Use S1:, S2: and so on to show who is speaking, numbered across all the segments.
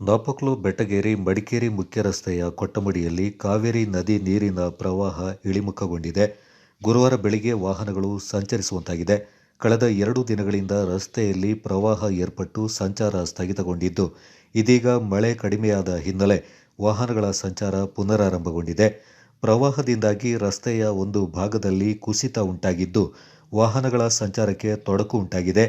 S1: ನಾಪಕ್ಲು ಬೆಟ್ಟಗೇರಿ ಮಡಿಕೇರಿ ಮುಖ್ಯ ರಸ್ತೆಯ ಕೊಟ್ಟಮಡಿಯಲ್ಲಿ ಕಾವೇರಿ ನದಿ ನೀರಿನ ಪ್ರವಾಹ ಇಳಿಮುಖಗೊಂಡಿದೆ. ಗುರುವಾರ ಬೆಳಿಗ್ಗೆ ವಾಹನಗಳು ಸಂಚರಿಸುವಂತಾಗಿದೆ. ಕಳೆದ ಎರಡು ದಿನಗಳಿಂದ ರಸ್ತೆಯಲ್ಲಿ ಪ್ರವಾಹ ಏರ್ಪಟ್ಟು ಸಂಚಾರ ಸ್ಥಗಿತಗೊಂಡಿದ್ದು, ಇದೀಗ ಮಳೆ ಕಡಿಮೆಯಾದ ಹಿನ್ನೆಲೆ ವಾಹನಗಳ ಸಂಚಾರ ಪುನರಾರಂಭಗೊಂಡಿದೆ. ಪ್ರವಾಹದಿಂದಾಗಿ ರಸ್ತೆಯ ಒಂದು ಭಾಗದಲ್ಲಿ ಕುಸಿತ ಉಂಟಾಗಿದ್ದು, ವಾಹನಗಳ ಸಂಚಾರಕ್ಕೆ ತೊಡಕು ಉಂಟಾಗಿದೆ.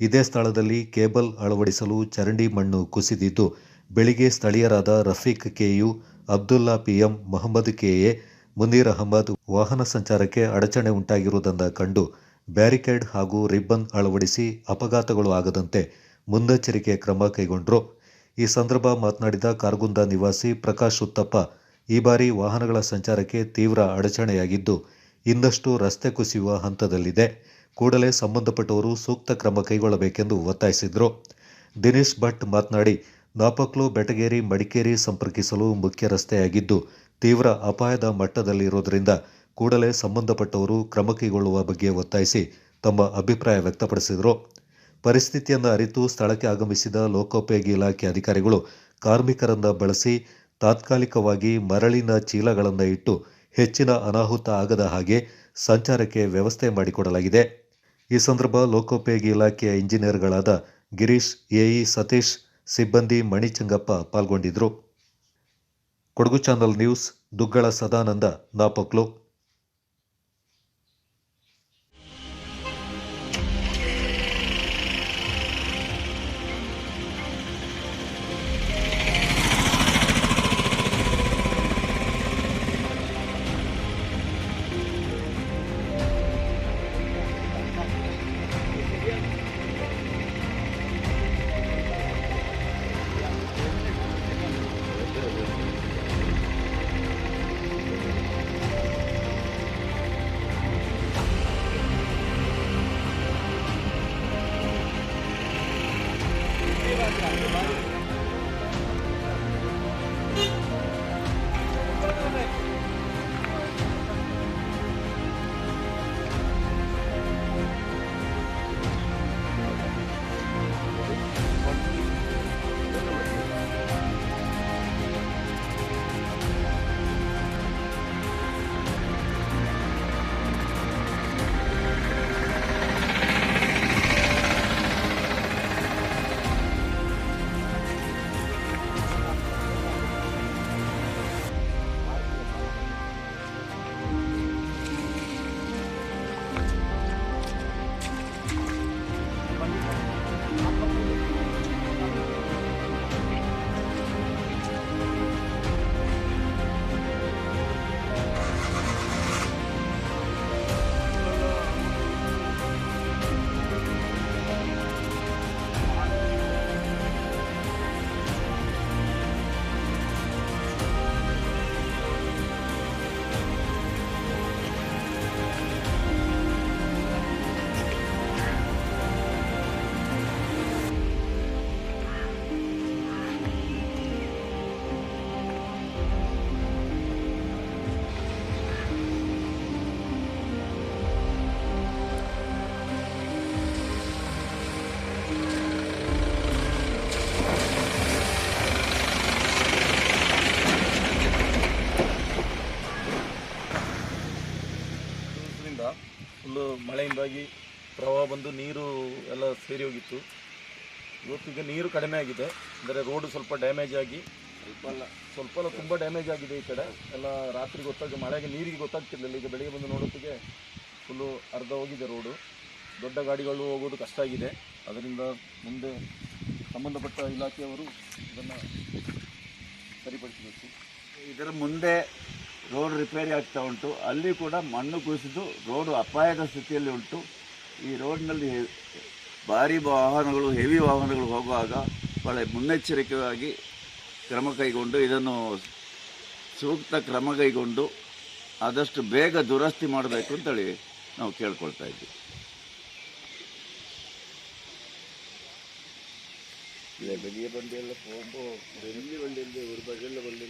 S1: ಇದೇ ಸ್ಥಳದಲ್ಲಿ ಕೇಬಲ್ ಅಳವಡಿಸಲು ಚರಂಡಿ ಮಣ್ಣು ಕುಸಿದಿದ್ದು, ಬೆಳಿಗ್ಗೆ ಸ್ಥಳೀಯರಾದ Rafiq K U, Abdulla P M, Mohammed K A, Munir Ahmed ವಾಹನ ಸಂಚಾರಕ್ಕೆ ಅಡಚಣೆ ಉಂಟಾಗಿರುವುದನ್ನು ಕಂಡು ಬ್ಯಾರಿಕೇಡ್ ಹಾಗೂ ರಿಬ್ಬನ್ ಅಳವಡಿಸಿ ಅಪಘಾತಗಳು ಆಗದಂತೆ ಮುನ್ನೆಚ್ಚರಿಕೆ ಕ್ರಮ ಕೈಗೊಂಡರು. ಈ ಸಂದರ್ಭ ಮಾತನಾಡಿದ ಕಾರ್ಗುಂದ ನಿವಾಸಿ ಪ್ರಕಾಶ್ ಉತ್ತಪ್ಪ, ಈ ಬಾರಿ ವಾಹನಗಳ ಸಂಚಾರಕ್ಕೆ ತೀವ್ರ ಅಡಚಣೆಯಾಗಿದ್ದು ಇನ್ನಷ್ಟು ರಸ್ತೆ ಕುಸಿಯುವ ಹಂತದಲ್ಲಿದೆ. ಕೂಡಲೇ ಸಂಬಂಧಪಟ್ಟವರು ಸೂಕ್ತ ಕ್ರಮ ಕೈಗೊಳ್ಳಬೇಕೆಂದು ಒತ್ತಾಯಿಸಿದರು. ದಿನೇಶ್ ಭಟ್ ಮಾತನಾಡಿ, ನಾಪಕ್ಲು, ಬೆಟಗೇರಿ, ಮಡಿಕೇರಿ ಸಂಪರ್ಕಿಸಲು ಮುಖ್ಯ ರಸ್ತೆಯಾಗಿದ್ದು, ತೀವ್ರ ಅಪಾಯದ ಮಟ್ಟದಲ್ಲಿರುವುದರಿಂದ ಕೂಡಲೇ ಸಂಬಂಧಪಟ್ಟವರು ಕ್ರಮ ಕೈಗೊಳ್ಳುವ ಬಗ್ಗೆ ಒತ್ತಾಯಿಸಿ ತಮ್ಮ ಅಭಿಪ್ರಾಯ ವ್ಯಕ್ತಪಡಿಸಿದರು. ಪರಿಸ್ಥಿತಿಯನ್ನು ಅರಿತು ಸ್ಥಳಕ್ಕೆ ಆಗಮಿಸಿದ ಲೋಕೋಪಯೋಗಿ ಇಲಾಖೆ ಅಧಿಕಾರಿಗಳು ಕಾರ್ಮಿಕರನ್ನು ಬಳಸಿ ತಾತ್ಕಾಲಿಕವಾಗಿ ಮರಳಿನ ಚೀಲಗಳನ್ನು ಇಟ್ಟು ಹೆಚ್ಚಿನ ಅನಾಹುತ ಆಗದ ಹಾಗೆ ಸಂಚಾರಕ್ಕೆ ವ್ಯವಸ್ಥೆ ಮಾಡಿಕೊಡಲಾಗಿದೆ. ಈ ಸಂದರ್ಭ ಲೋಕೋಪಯೋಗಿ ಇಲಾಖೆಯ ಇಂಜಿನಿಯರ್ಗಳಾದ ಗಿರೀಶ್, ಎಇ, ಸತೀಶ್, ಸಿಬ್ಬಂದಿ, ಮಣಿಚಂಗಪ್ಪ ಪಾಲ್ಗೊಂಡಿದ್ದರು. Kodagu channel news, Duggala
S2: Sadananda, Napoklu. ಮಳೆಯಿಂದಾಗಿ ಪ್ರವಾಹ ಬಂದು ನೀರು ಎಲ್ಲ ಸೇರಿ ಹೋಗಿತ್ತು. ಇವತ್ತಿಗೆ ನೀರು ಕಡಿಮೆ ಆಗಿದೆ. ಅಂದರೆ ರೋಡು ಸ್ವಲ್ಪ ಡ್ಯಾಮೇಜ್ ಆಗಿ ಸ್ವಲ್ಪ ಅಲ್ಲ. ಸ್ವಲ್ಪ ಎಲ್ಲ ತುಂಬ ಡ್ಯಾಮೇಜ್ ಆಗಿದೆ ಈ ಕಡೆ. ಎಲ್ಲ ರಾತ್ರಿ ಗೊತ್ತಾಗ ಮಳೆಗೆ ನೀರಿಗೆ ಗೊತ್ತಾಗ್ತಿರ್ಲಿಲ್ಲ. ಈಗ ಬೆಳಿಗ್ಗೆ ಬಂದು ನೋಡೋತ್ತಿಗೆ ಫುಲ್ಲು ಅರ್ಧ ಹೋಗಿದೆ ರೋಡು ದೊಡ್ಡ ಗಾಡಿಗಳು ಹೋಗೋದು ಕಷ್ಟ ಆಗಿದೆ. ಅದರಿಂದ ಮುಂದೆ ಸಂಬಂಧಪಟ್ಟ ಇಲಾಖೆಯವರು ಇದನ್ನು ಸರಿಪಡಿಸಬೇಕು.
S3: ಇದರ ಮುಂದೆ ರೋಡ್ ರಿಪೇರಿ ಆಗ್ತಾ ಉಂಟು ಅಲ್ಲಿ ಕೂಡ ಮಣ್ಣು ಕುಸಿದು ರೋಡು ಅಪಾಯದ ಸ್ಥಿತಿಯಲ್ಲಿ ಉಂಟು ಈ ರೋಡ್ನಲ್ಲಿ ಭಾರಿ ವಾಹನಗಳು ಹೆವಿ ವಾಹನಗಳು ಹೋಗುವಾಗ ಭಾಳ ಮುನ್ನೆಚ್ಚರಿಕೆಯಾಗಿ ಕ್ರಮ ಕೈಗೊಂಡು ಇದನ್ನು ಸೂಕ್ತ ಕ್ರಮ ಕೈಗೊಂಡು ಆದಷ್ಟು ಬೇಗ ದುರಸ್ತಿ ಮಾಡಬೇಕು ಅಂತೇಳಿ ನಾವು ಕೇಳ್ಕೊಳ್ತಾ ಇದ್ದೀವಿ ಇಲ್ಲ ಬೆಳಿಗ್ಗೆ ಬಂಡಿ ಎಲ್ಲ ಹೋಗ್ಬೋ ಬೆಳ್ಳಿ ಬಂಡಿಯಲ್ಲಿ ஒரு பகலில் ಬಂಡಿ